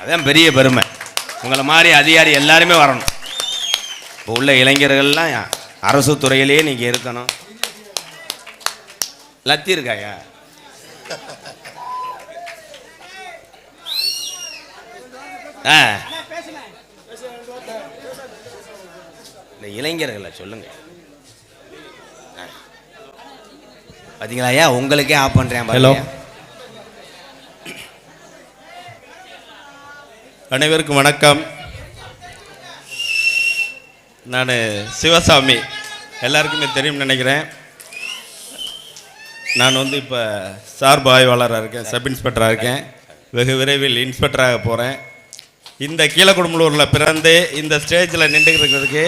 அதான் பெரிய பெருமை. உங்களை மாதிரி அதிகாரி எல்லாருமே வரணும். இப்போ உள்ள இளைஞர்கள்லாம் அரசு துறையிலேயே நீங்கள் இருக்கணும். லத்தி இருக்காயா? ஆ. இந்த இளைஞர்களை சொல்லுங்க. பார்த்தீங்களா ஐயா உங்களுக்கே ஆஃப் பண்ணுறேன் ஹலோ அனைவருக்கும் வணக்கம். நான் சிவசாமி. எல்லாருக்குமே தெரியும்னு நினைக்கிறேன். நான் வந்து இப்போ சார்பு ஆய்வாளராக இருக்கேன் சப் இன்ஸ்பெக்டராக இருக்கேன். வெகு விரைவில் இன்ஸ்பெக்டராக போகிறேன் இந்த கீழக்குடும்பலூரில் பிறந்து இந்த ஸ்டேஜில் நின்றுக்கிட்டு இருக்கிறதுக்கு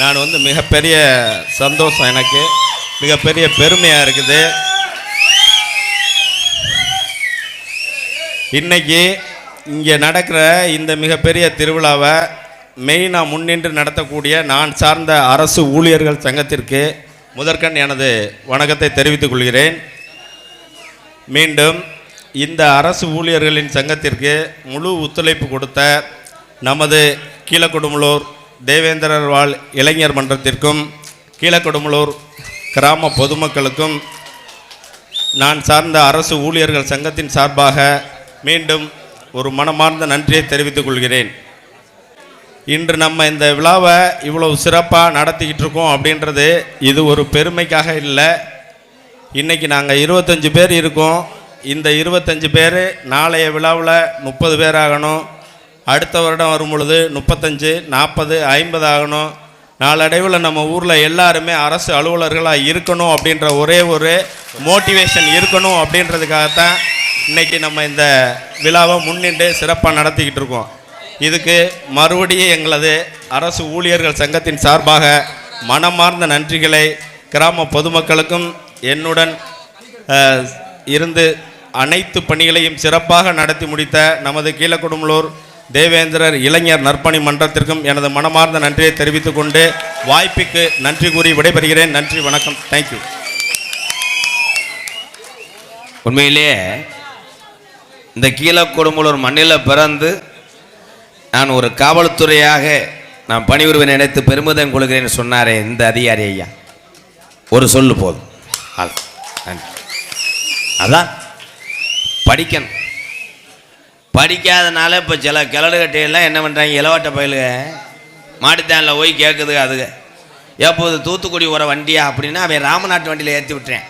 நான் வந்து மிகப்பெரிய சந்தோஷம் எனக்கு. மிகப்பெரிய பெருமையாக இருக்குது. இன்னைக்கு இங்கே நடக்கிற இந்த மிகப்பெரிய திருவிழாவை மெயினாக முன்னின்று நடத்தக்கூடிய நான் சார்ந்த அரசு ஊழியர்கள் சங்கத்திற்கு முதற்கண் எனது வணக்கத்தை தெரிவித்துக் கொள்கிறேன். மீண்டும் இந்த அரசு ஊழியர்களின் சங்கத்திற்கு முழு ஒத்துழைப்பு கொடுத்த நமது கீழக்கொடுமலூர் தேவேந்திரர் வாழ் இளைஞர் மன்றத்திற்கும் கீழக்கொடுமலூர் கிராம பொதுமக்களுக்கும் நான் சார்ந்த அரசு ஊழியர்கள் சங்கத்தின் சார்பாக மீண்டும் ஒரு மனமார்ந்த நன்றியை தெரிவித்துக் கொள்கிறேன். இன்று நம்ம இந்த விழாவை இவ்வளவு சிறப்பாக நடத்திக்கிட்டு இருக்கோம் அப்படின்றது இது ஒரு பெருமைக்காக இல்லை. இன்னைக்கு நாங்கள் இருபத்தஞ்சு பேர் இருக்கோம். இந்த இருபத்தஞ்சி பேர் நாளைய விழாவில் முப்பது பேர் ஆகணும். அடுத்த வருடம் வரும் பொழுது முப்பத்தஞ்சு நாற்பது ஐம்பது ஆகணும். நாளடைவில் நம்ம ஊரில் எல்லாருமே அரசு அலுவலர்களாக இருக்கணும் அப்படின்ற ஒரே ஒரு மோட்டிவேஷன் இருக்கணும் அப்படின்றதுக்காகத்தான் இன்னைக்கு நம்ம இந்த விழாவை முன்னின்று சிறப்பாக நடத்திக்கிட்டு இருக்கோம். இதுக்கு மறுபடியும் எங்களது அரசு ஊழியர்கள் சங்கத்தின் சார்பாக மனமார்ந்த நன்றிகளை கிராம பொதுமக்களுக்கும் என்னுடன் இருந்து அனைத்து பணிகளையும் சிறப்பாக நடத்தி முடித்த நமது கீழக்குடும்பலூர் தேவேந்திரர் இளைஞர் நற்பணி மன்றத்திற்கும் எனது மனமார்ந்த நன்றியை தெரிவித்துக் கொண்டு வாய்ப்புக்கு நன்றி கூறி விடைபெறுகிறேன். நன்றி வணக்கம். தேங்க்யூ உண்மையிலேயே இந்த கீழக்கொடும்பலூர் மண்ணில் பிறந்து நான் ஒரு காவல்துறையாக நான் பணிபுரிவை நினைத்து பெருமிதம் கொள்கிறேன்னு சொன்னாரே இந்த அதிகாரி ஐயா. ஒரு சொல்லு போதும். அது, நன்றி. அதான். படிக்கணும். படிக்காதனால இப்போ சில கிளடு கட்டையெல்லாம் என்ன பண்ணுறாங்க இளவட்ட பயிலுக. மாட்டுத்தானில் போய் கேட்குது அதுக. எப்போது தூத்துக்குடி வர வண்டியா அப்படின்னா அவன் ராமநாட்டு வண்டியில் ஏற்றி விட்டுறேன்.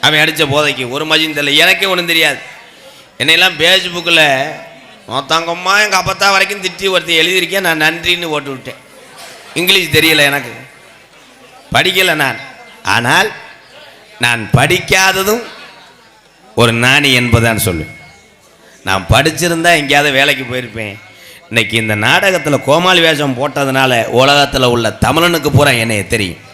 அவன் அடித்த போதைக்கு. ஒரு மஜின் தெரியல. எனக்கே ஒன்றும் தெரியாது. என்னையெல்லாம் ஃபேஸ்புக்கில் மொத்தங்கம்மா எங்கள் அப்பத்தா வரைக்கும் திட்டி ஒருத்தர் எழுதியிருக்கேன் நான் நன்றின்னு போட்டு விட்டேன். இங்கிலீஷ் தெரியல எனக்கு. படிக்கலை நான். ஆனால் நான் படிக்காததும் ஒரு நாணி என்பதான் சொல்லுவேன் நான் படிச்சிருந்தா எங்கேயாவது வேலைக்கு போயிருப்பேன். இன்னைக்கு இந்த நாடகத்தில் கோமாளி வேஷம் போட்டதுனால உலகத்தில் உள்ள தமிழனுக்கு பூரா என்னைய தெரியும்.